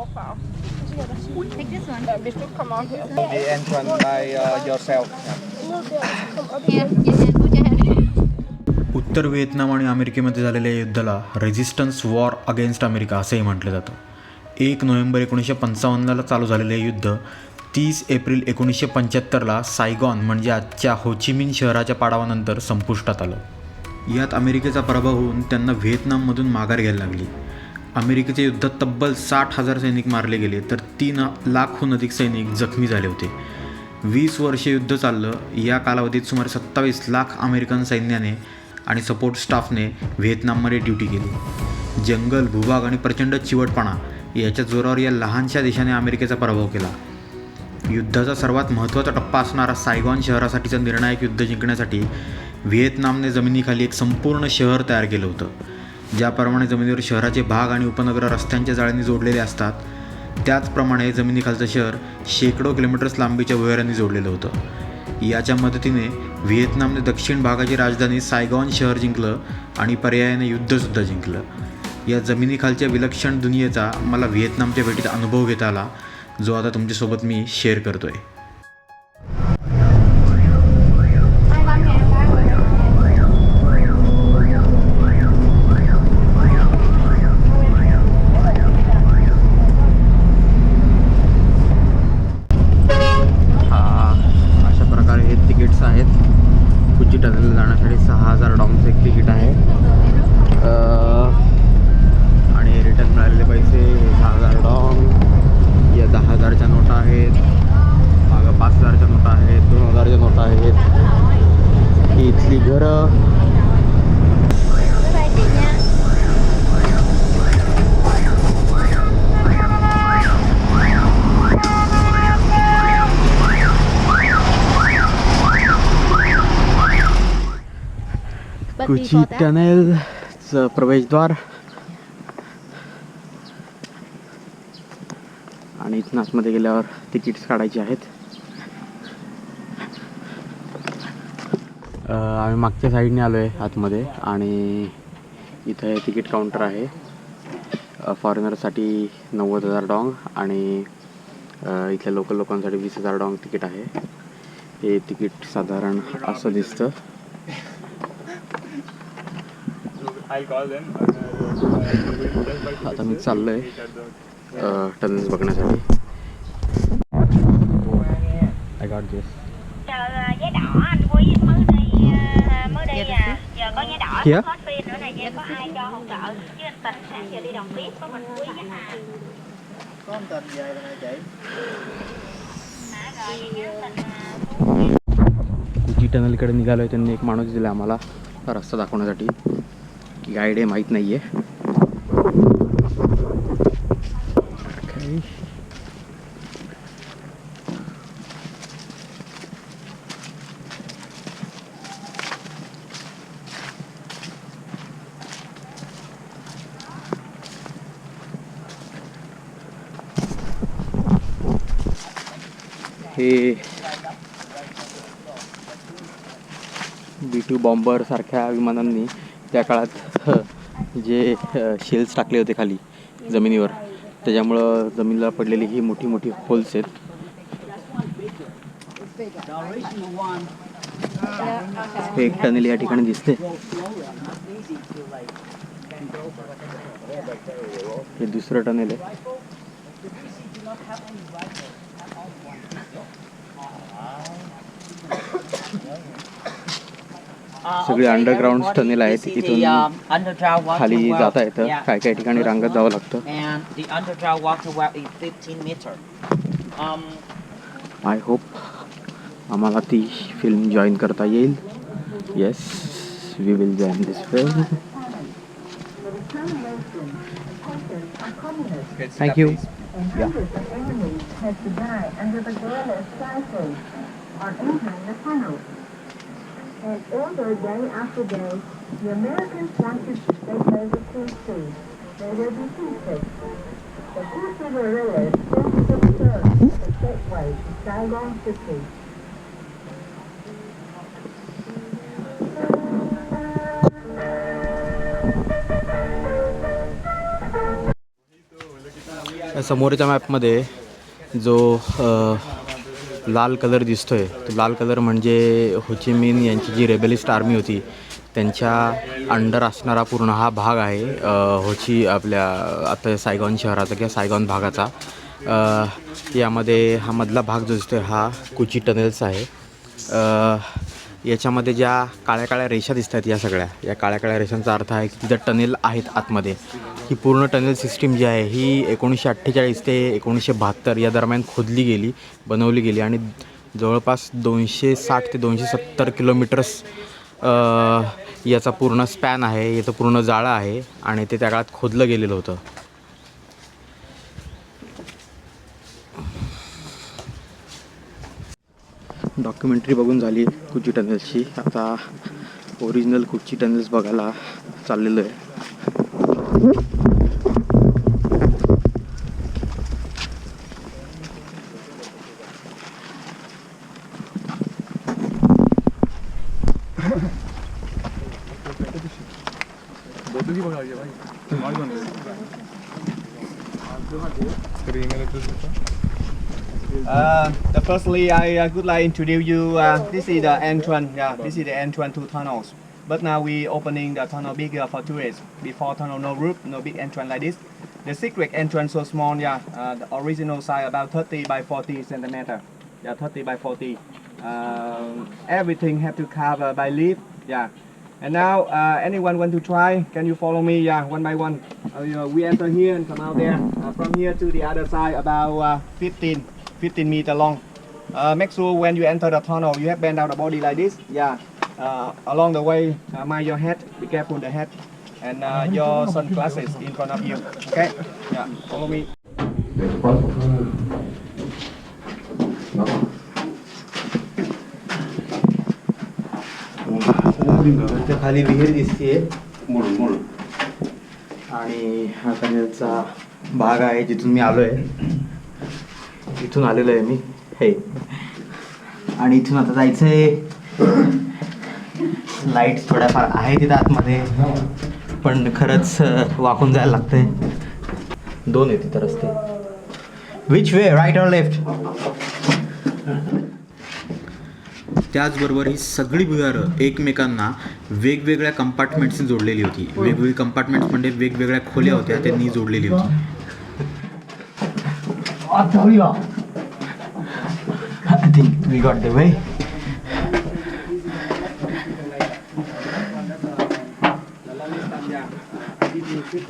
Take this one. The entrance by uh, yourself. Here, put your hand. उत्तर Vietnam आणि अमेरिकेमध्ये झालेल्या युद्धाला रेझिस्टन्स वॉर अगेन्स्ट अमेरिका असंही म्हटलं जातं एक नोव्हेंबर एकोणीसशे पंचावन्नला चालू झालेले युद्ध तीस एप्रिल एकोणीसशे पंच्याहत्तरला सायगॉन म्हणजे आजच्या होचिमिन शहराच्या पाडावानंतर संपुष्टात आलं यात अमेरिकेचा पराभव होऊन त्यांना व्हिएतनाममधून माघार घ्यायला लागली अमेरिकेच्या युद्धात तब्बल साठ हजार सैनिक मारले गेले तर तीन लाखहून अधिक सैनिक जखमी झाले होते. वीस वर्षे युद्ध चाललं. या कालावधीत सुमारे सत्तावीस लाख अमेरिकन सैन्याने आणि सपोर्ट स्टाफने व्हिएतनाममध्ये ड्युटी केली. जंगल भूभाग आणि प्रचंड चिवटपणा याच्या जोरावर या लहानशा देशाने अमेरिकेचा पराभव केला. युद्धाचा सर्वात महत्त्वाचा टप्पा असणारा सायगॉन शहरासाठीचा निर्णायक युद्ध जिंकण्यासाठी व्हिएतनामने जमिनीखाली एक संपूर्ण शहर तयार केलं होतं. ज्याप्रमाणे जमिनीवर शहराचे भाग आणि उपनगर रस्त्यांच्या जाळ्यांनी जोडलेले असतात त्याचप्रमाणे जमिनीखालचं शहर शेकडो किलोमीटर्स लांबीच्या भुयारांनी जोडलेलं होतं. याच्या मदतीने व्हिएतनामने दक्षिण भागाची राजधानी सायगॉन शहर जिंकलं आणि पर्यायाने युद्धसुद्धा जिंकलं. या जमिनीखालच्या विलक्षण दुनियेचा मला व्हिएतनामच्या भेटीत अनुभव घेता आला जो आता तुमच्यासोबत मी शेअर करतो आहे अशा प्रकारे हे तिकीट्स आहेत फुजी टनेल जाण्यासाठी सहा हजार डॉंगचं एक तिकीट आहे. आणि रिटर्न मिळालेले पैसे सहा हजार डॉम. या दहा हजारच्या नोटा आहेत. मागं पाच हजारच्या नोटा आहेत. दोन हजारच्या नोटा आहेत. ही इथली घरं. कुची टनेलचं प्रवेशद्वार आणि इथनं आतमध्ये गेल्यावर तिकीट्स काढायची आहेत आम्ही मागच्या साईडने आलो आहे आतमध्ये आणि इथे तिकीट काउंटर आहे. फॉरेनरसाठी नव्वद हजार डॉंग आणि इथल्या लोकल लोकांसाठी वीस हजार डॉंग तिकीट आहे. हे तिकीट साधारण असं दिसतं. आता मी चाललोय टनल बघण्यासाठी. जी टनल इकडे निघालोय त्यांनी एक माणूस दिला आम्हाला रस्ता दाखवण्यासाठी. गाईड आहे माहीत नाही आहे हे बी टू बॉम्बर सारख्या विमानांनी त्या काळात जे शेल्स टाकले होते खाली जमिनीवर त्याच्यामुळं जमिनीला पडलेली ही मोठी मोठी होल्स आहेत. हे एक टनेल या ठिकाणी दिसते. हे दुसरं टनेल आहे. सगळे अंडरग्राउंड टनेल आहेत इथून खाली जाता येतं काय काय ठिकाणी रांगत जावं लागतं. आय होप आम्हाला ती फिल्म जॉईन करता येईल. Yes we will join this film thank you And over day after day, the Americans wanted to take over Tennessee. They were defeated. The Tennessee guerrillas then took turns of the gateway to Saigon City. समोरच्या मॅपमध्ये जो लाल colour दिसतो आहे तो लाल colour म्हणजे Ho Chi Minh यांची जी रेबलिस्ट army होती त्यांच्या अंडर असणारा पूर्ण हा भाग आहे होची आपल्या आता सायगॉन शहराचा किंवा सायगॉन भागाचा. यामध्ये हा मधला भाग जो दिसतो आहे हा कुची टनेल्स आहे. याच्यामध्ये ज्या काळ्या काळ्या रेषा दिसत आहेत या सगळ्या या काळ्या काळ्या रेषांचा अर्थ आहे की तिथं टनेल आहेत आतमध्ये. ही पूर्ण टनेल सिस्टीम जी आहे ही एकोणीसशे अठ्ठेचाळीस ते एकोणीसशे बहात्तर या दरम्यान खोदली गेली बनवली गेली आणि जवळपास दोनशे साठ ते दोनशे सत्तर किलोमीटर्स याचा पूर्ण स्पॅन आहे याचं पूर्ण जाळं आहे आणि ते त्या काळात खोदलं गेलेलं होतं. डॉक्युमेंटरी बघून झाली कुची टनेल्सची आता ओरिजिनल कुची टनेल्स बघायला चाललेलो आहे. Uh, the firstly, I uh, would like to introduce you. Uh, this is the entrance. Yeah, this is the entrance to tunnels. But now we opening the tunnel bigger for tourists. Before tunnel, no roof, no big entrance like this. The secret entrance so small. Yeah, uh, the original size about 30 by 40 centimeter. Yeah, 30 by 40. Um, everything have to cover by leaf. Yeah. And now, uh, anyone want to try? Can you follow me? Yeah, one by one. Uh, we enter here and come out there. Uh, from here to the other side, about uh, 15, 15 meter long. Uh, make sure when you enter the tunnel, you have bend down the body like this. Yeah. Uh, along the way, uh, mind your head. Be careful the head. And uh, your sunglasses in front of you. Okay. Yeah. Follow me. त्या खाली विहीर दिसते आणि हा कनेलचा भाग आहे जिथून मी आलो आहे इथून आलेलो आहे मी. हे. आणि इथून आता जायचं आहे. लाईट्स थोड्याफार आहे तिथं आतमध्ये. पण खरंच वाकून जायला लागतंय. दोन आहे तिथं रस्ते. Which way right or left त्याचबरोबर ही सगळी भुयारं एकमेकांना वेगवेगळ्या कंपार्टमेंट्सनी जोडलेली होती. वेगवेगळी कंपार्टमेंट्स म्हणजे वेगवेगळ्या खोल्या होत्या त्यांनी जोडलेली होती I think we got the way Yeah. 50, 50, 50 meter long. Enough for everybody. 50.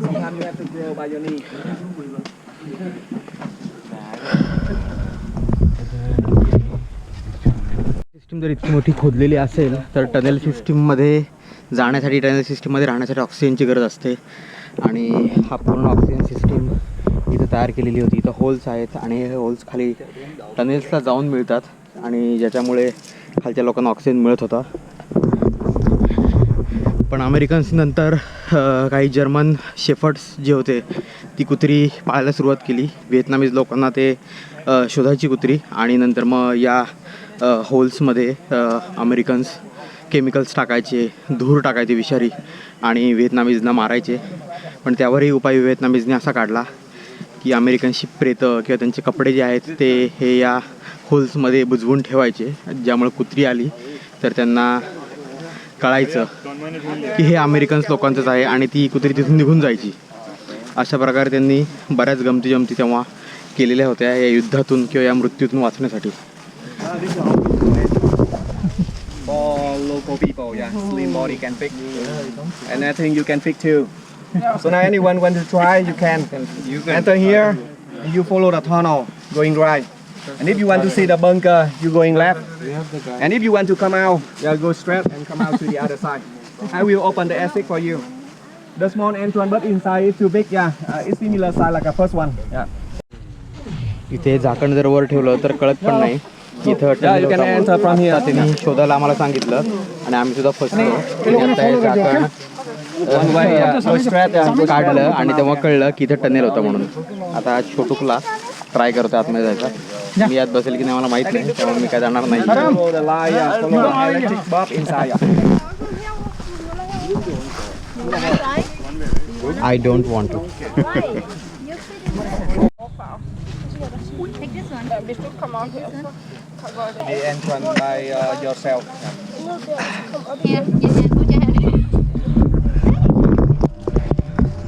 Sometimes you have to grow by your knee. System जर इतकी मोठी खोदलेली असेल तर टनेल सिस्टीममध्ये जाण्यासाठी टनेल सिस्टीममध्ये राहण्यासाठी ऑक्सिजनची गरज असते आणि हा पूर्ण ऑक्सिजन सिस्टीम इथं तयार केलेली होती. इथं होल्स आहेत आणि हे होल्स खाली टनेल्सला जाऊन मिळतात. आणि ज्याच्यामुळे खालच्या लोकांना ऑक्सिजन मिळत होता. पण अमेरिकन्स नंतर काही जर्मन शेफर्ट्स जे होते ती कुत्री पाळायला सुरुवात केली. व्हिएतनामीज लोकांना ते शोधायची कुत्री. आणि नंतर मग या होल्समध्ये अमेरिकन्स केमिकल्स टाकायचे धूर टाकायचे विषारी. आणि व्हिएतनामीजना मारायचे. पण त्यावरही उपाय व्हिएतनामीजने असा काढला की अमेरिकनशी प्रेतं किंवा त्यांचे कपडे जे आहेत ते हे या होल्समध्ये बुजवून ठेवायचे ज्यामुळे कुत्री आली तर त्यांना कळायचं की हे अमेरिकन्स लोकांचंच आहे आणि ती कुत्री तिथून निघून जायची अशा प्रकारे त्यांनी बऱ्याच गमती जमती तेव्हा केलेल्या होत्या या युद्धातून किंवा या मृत्यूतून वाचण्यासाठी local people, yeah. Slim body can pick. And I think you can pick too. So now anyone want to try, you can. You can enter here and you follow the tunnel going right. And if you want to see the bunker, you going left. And if you want to come out, yeah, go straight and come out to the other side. I will open the exit for you. The small entrance, but inside is too big. Yeah, uh, it's similar size like the first one. Yeah. इथे झाकण जर वर ठेवलं तर कळत पण नाही इथं Yeah, you can enter from here. त्यांनी शोधायला आम्हाला सांगितलं आणि आम्ही सुद्धा फसलो आणि आता हे झाकण काढलं आणि तेव्हा कळलं की इथं टनेल होतं म्हणून आता छोटूकला ट्राय करतो आतमध्ये जायचा मी यात बसेल की नाही मला माहीत नाही त्यामुळे मी काय जाणार नाही the line, yeah. Follow the entrance by uh, yourself. Here,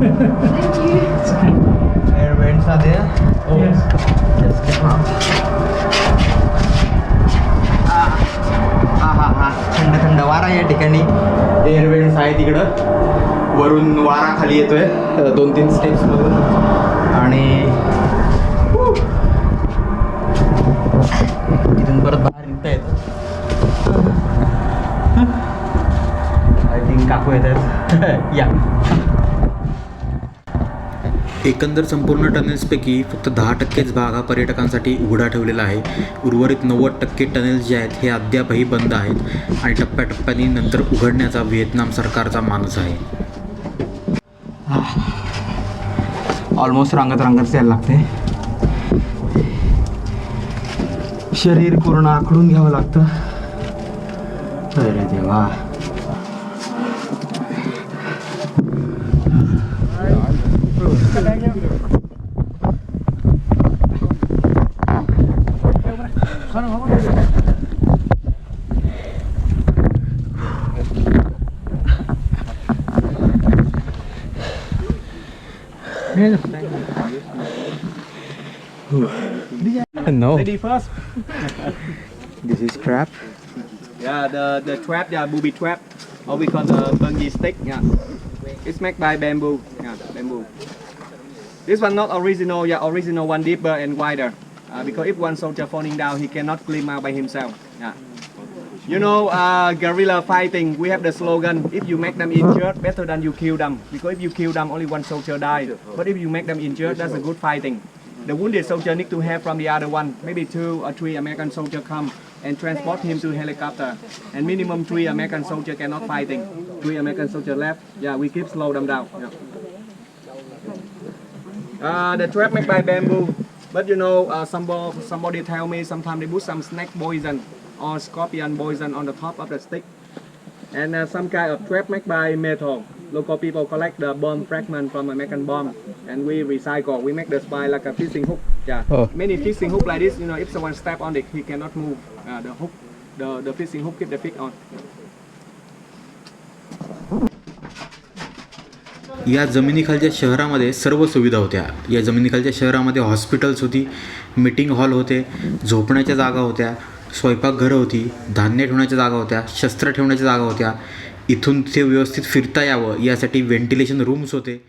your hand. Babu. Air vents are there. Oh, yes. Just come out. हा हा हा थंड थंड वारा या ठिकाणी एअर वेंट्स आहे तिकडं वरून वारा खाली येतोय अ, दोन तीन स्टेप्समधून आणि इथून परत बाहेर निघता येतं आय थिंक काकू येत आहेत या एकंदर संपूर्ण टनेल्सपैकी फक्त दहा टक्केच भाग हा पर्यटकांसाठी उघडा ठेवलेला आहे. उर्वरित नव्वद टक्के टनेल्स जे आहेत हे अद्यापही बंद आहेत आणि टप्प्याटप्प्याने नंतर उघडण्याचा व्हिएतनाम सरकारचा मानस आहे. ऑलमोस्ट रांगत रांगत यायला लागते. शरीर पूर्ण आखडून घ्यावं लागतं. अरे देवा. No, Lady first. this is crap. Yeah, the the trap, yeah, booby trap, or we call the bungee stick. Yeah, it's made by bamboo. Yeah, bamboo. This one not original. Yeah, original one deeper and wider. Uh, because if one soldier falling down, he cannot climb out by himself. Yeah. You know, uh, guerrilla fighting, we have the slogan, if you make them injured, better than you kill them. Because if you kill them, only one soldier dies. But if you make them injured, that's a good fighting. The wounded soldier need to have from the other one, maybe two or three American soldier come and transport him to helicopter. And minimum three American soldier cannot fighting. Three American soldier left. Yeah, we keep slow them down. Yeah. Uh, the trap made by bamboo. But you know, uh, somebody, somebody tell me sometimes they put some snake poison or scorpion poison on the top of the stick. And uh, some kind of trap made by metal. Local people collect the bomb fragment from American bomb and we recycle. We make the spine like a fishing hook. Yeah. Oh. Many fishing hook like this, you know, if someone step on it, he cannot move. Uh, the hook, the, the fishing hook keep the fish on. या जमिनीखालच्या शहरामध्ये सर्व सुविधा होत्या. या जमिनीखालच्या शहरामध्ये hospitals होती meeting hall होते झोपण्याच्या जागा होत्या स्वयंपाकघरं होती धान्य ठेवण्याच्या जागा होत्या शस्त्र ठेवण्याच्या जागा होत्या. इथून ते व्यवस्थित फिरता यावं यासाठी व्हेंटिलेशन रूम्स होते.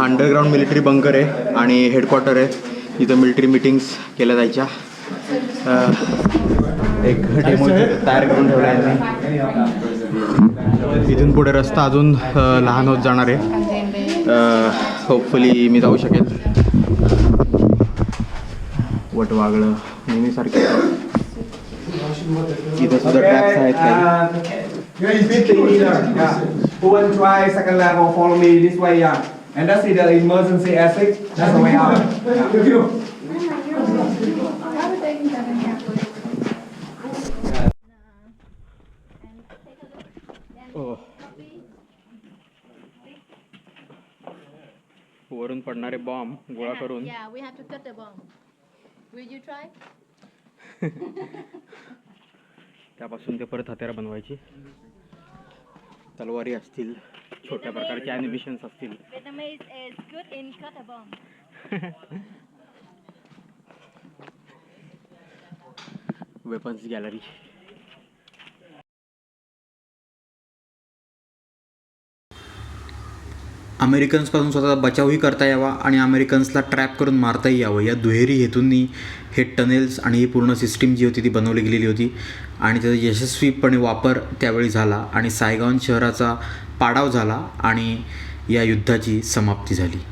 अंडरग्राउंड मिलिटरी बंकर आहे आणि हेडक्वार्टर आहे. इथं मिलिटरी मीटिंग्स केल्या जायच्या. एक डेमो तयार करून ठेवला आहे इथून पुढे रस्ता अजून लहान होत जाणार आहे. होपफुली मी जाऊ शकेल. वट वागळं नेहमीसारखे. इथं सुद्धा ट्रॅक्स आहेत And that's it, the emergency exit. That's the way out. Thank you. वरून पडणारे बॉम्ब गोळा करून Yeah, we have to cut the bomb. Will you try? त्यापासून ते परत हत्यारं बनवायची तलवारी असतील छोट्या प्रकारचे ॲनिमेशन्स असतील Vietnamese is good in cut a bomb. Weapons gallery अमेरिकन्सपासून स्वतःचा बचावही करता यावा आणि अमेरिकन्सला ट्रॅप करून मारताही यावं या दुहेरी हेतूंनी हे टनेल्स आणि ही पूर्ण सिस्टीम जी होती ती बनवली गेलेली होती आणि त्याचा यशस्वीपणे वापर त्यावेळी झाला आणि सायगावन शहराचा पाडाव झाला आणि या युद्धाची समाप्ती झाली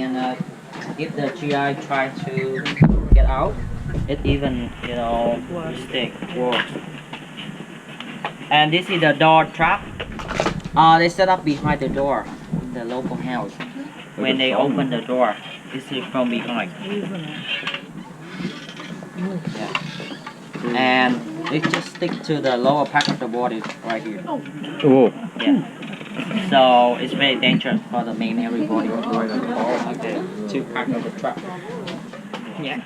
And uh, if the GI try to get out, it even, you know, stick works. And this is the door trap. Uh, they set up behind the door, the local house. When they open the door, this is from behind. Yeah. And it just stick to the lower part of the body right here. हो Yeah. So it's very dangerous for the main everybody or like the two part of the trap. Yeah.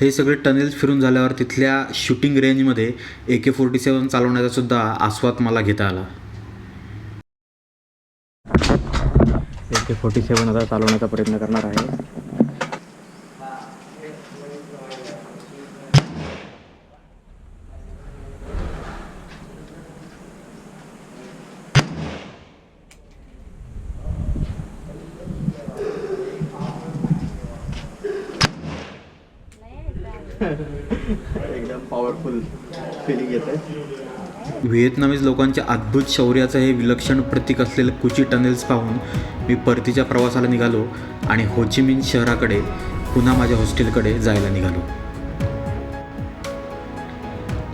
हे सगळे tunnels फिरून झाल्यावर तिथल्या shooting रेंजमध्ये ए के forty सेवन चालवण्याचा सुद्धा आस्वाद मला घेता आला एके फोर्टी सेवन आता चालवण्याचा प्रयत्न करणार आहे. एकदम पॉवरफुल फिलिंग येते. व्हिएतनामीज लोकांच्या अद्भुत शौर्याचं हे विलक्षण प्रतीक असलेलं कुची टनेल्स पाहून मी परतीच्या प्रवासाला निघालो आणि होचिमिन शहराकडे पुन्हा माझ्या हॉस्टेलकडे जायला निघालो.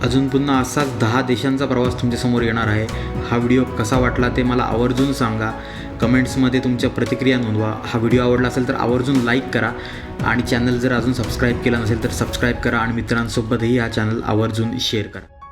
अजून पुन्हा असाच दहा देशांचा प्रवास तुमच्यासमोर येणार आहे. हा व्हिडिओ कसा वाटला ते मला आवर्जून सांगा. कमेंट्समध्ये तुमच्या प्रतिक्रिया नोंदवा. हा व्हिडिओ आवडला असेल तर आवर्जून लाईक करा आणि चॅनल जर अजून सबस्क्राईब केला नसेल तर सबस्क्राईब करा आणि मित्रांसोबतही हा चॅनल आवर्जून शेअर करा.